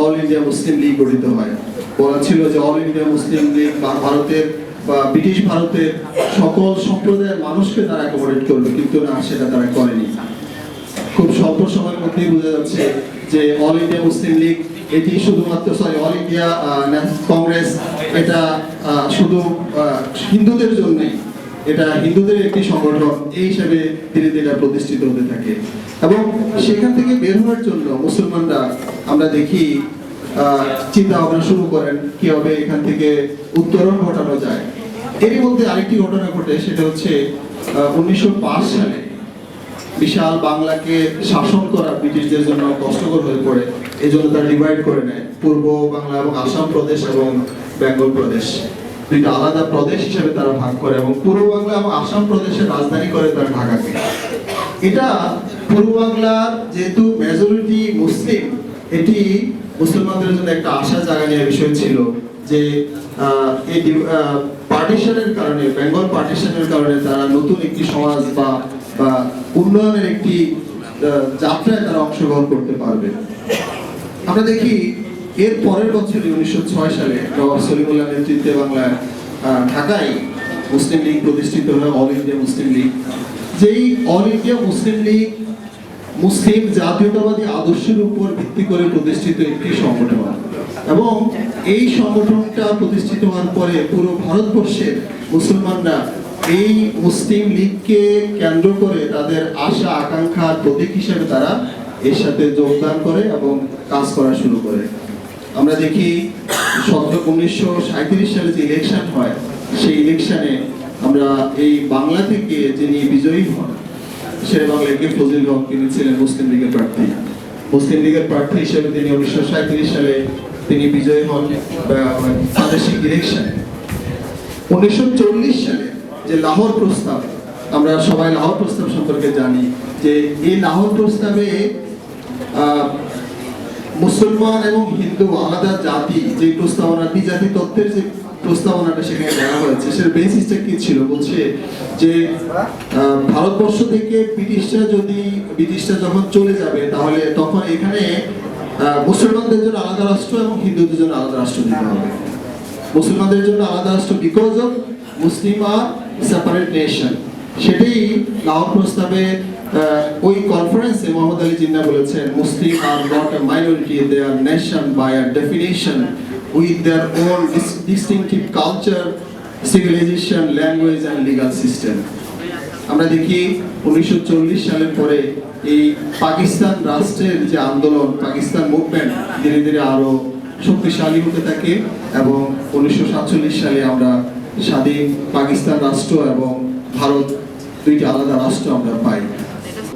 All India Muslim League গঠিত হয়। বলা ছিল যে অল ইন্ডিয়া মুসলিম লীগ বা ভারতের বা ব্রিটিশ ভারতের সকল সম্প্রদায়ের মানুষকে তারা অ্যাকোমোডেট করবে, কিন্তু না, সেটা তারা করেনি। খুব স্বল্প সময়ের মধ্যেই বোঝা যাচ্ছে যে অল ইন্ডিয়া মুসলিম লীগ এটি শুধুমাত্র সরি অল ইন্ডিয়া কংগ্রেস এটা শুধু হিন্দুদের জন্যই এটা হিন্দুদের একটি সংগঠন, এই হিসাবে ধীরে ধীরে প্রতিষ্ঠিত হতে থাকে। এবং সেখান থেকে বের হওয়ার জন্য মুসলমানরা আমরা দেখি চিন্তা ভাবনা শুরু করেন কীভাবে এখান থেকে উত্তরণ ঘটানো যায়। এরই মধ্যে আরেকটি ঘটনা ঘটে, সেটা হচ্ছে উনিশশো পাঁচ সালে বিশাল বাংলাকে শাসন করা ব্রিটিশদের জন্য কষ্টকর হয়ে পড়ে। এই জন্য তারা ডিভাইড করে নেয়, পূর্ব বাংলা এবং আসাম প্রদেশ এবং বেঙ্গল প্রদেশ। দুইটা আলাদা প্রদেশ হিসেবে তারা ভাগ করে এবং পূর্ব বাংলা এবং আসাম প্রদেশের রাজধানী করে তারা ঢাকাকে এটা পূর্ব বাংলার যেহেতু মেজরিটি মুসলিম, এটি মুসলমানদের জন্য একটা আশা জাগানোর বিষয় ছিল যে এই পার্টিশনের কারণে বেঙ্গল পার্টিশনের কারণে তারা নতুন একটি সমাজ বা বা উন্নয়নের একটি যাত্রায় তারা অংশগ্রহণ করতে পারবে। আমরা দেখি এর পরের বছরই উনিশশো ছয় সালে নবাব সলিমুল্লাহ নেতৃত্বে বাংলায় ঢাকায় মুসলিম লীগ প্রতিষ্ঠিত হয় অল ইন্ডিয়া মুসলিম লীগ। যেই all India Muslim league Muslim জাতীয়তাবাদী আদর্শের উপর ভিত্তি করে প্রতিষ্ঠিত একটি সংগঠন। এবং এই সংগঠনটা প্রতিষ্ঠিত হওয়ার পরে পুরো ভারতবর্ষের মুসলমানরা এই মুসলিম লীগকে কেন্দ্র করে তাদের আশা, আকাঙ্ক্ষার প্রতীক হিসেবে তারা এর সাথে যোগদান করে এবং কাজ করা শুরু করে। আমরা দেখি সতেরো উনিশশো সাঁত্রিশ সালে যে ইলেকশন হয়, সেই ইলেকশনে আমরা এই বাংলা থেকে যিনি বিজয়ী হন, শেরে বাংলা কে ফজল হক তিনি ছিলেন মুসলিম লীগের প্রার্থী। মুসলিম লীগের প্রার্থী হিসেবে তিনি উনিশশো সাঁত্রিশ সালে তিনি বিজয়ী হন প্রাদেশিক ইলেকশনে উনিশশো চল্লিশ সালে যে লাহোর প্রস্তাব, আমরা সবাই লাহোর প্রস্তাব সম্পর্কে জানি যে এই লাহোর প্রস্তাবে মুসলমান এবং হিন্দু আলাদা জাতি, যে প্রস্তাবনা দ্বিজাতি তত্ত্বের যে প্রস্তাবনাটা সেখানে দেওয়া হয়েছে সেটার বেসিসটা কি ছিল? বলছে যে ভারতবর্ষ থেকে ব্রিটিশরা যদি, ব্রিটিশরা যখন চলে যাবে, তাহলে তখন এখানে মুসলমানদের জন্য আলাদা রাষ্ট্র এবং হিন্দুদের জন্য আলাদা রাষ্ট্র দিতে হবে। মুসলমানদের জন্য আলাদা রাষ্ট্র because of Muslim are separate nation সেটাই লাহোর প্রস্তাবে ওই কনফারেন্সে মোহাম্মদ আলী জিন্না বলেছেন, Muslim are not a minority they are nation by a definition with their own distinctive culture civilisation language and legal system আমরা দেখি উনিশশো সালের পরে এই পাকিস্তান রাষ্ট্রের যে আন্দোলন, পাকিস্তান মুভমেন্ট ধীরে ধীরে আরও শক্তিশালী হতে থাকে এবং উনিশশো সাতচল্লিশ সালে আমরা স্বাধীন পাকিস্তান রাষ্ট্র এবং ভারত দুইটি আলাদা রাষ্ট্র আমরা পাই।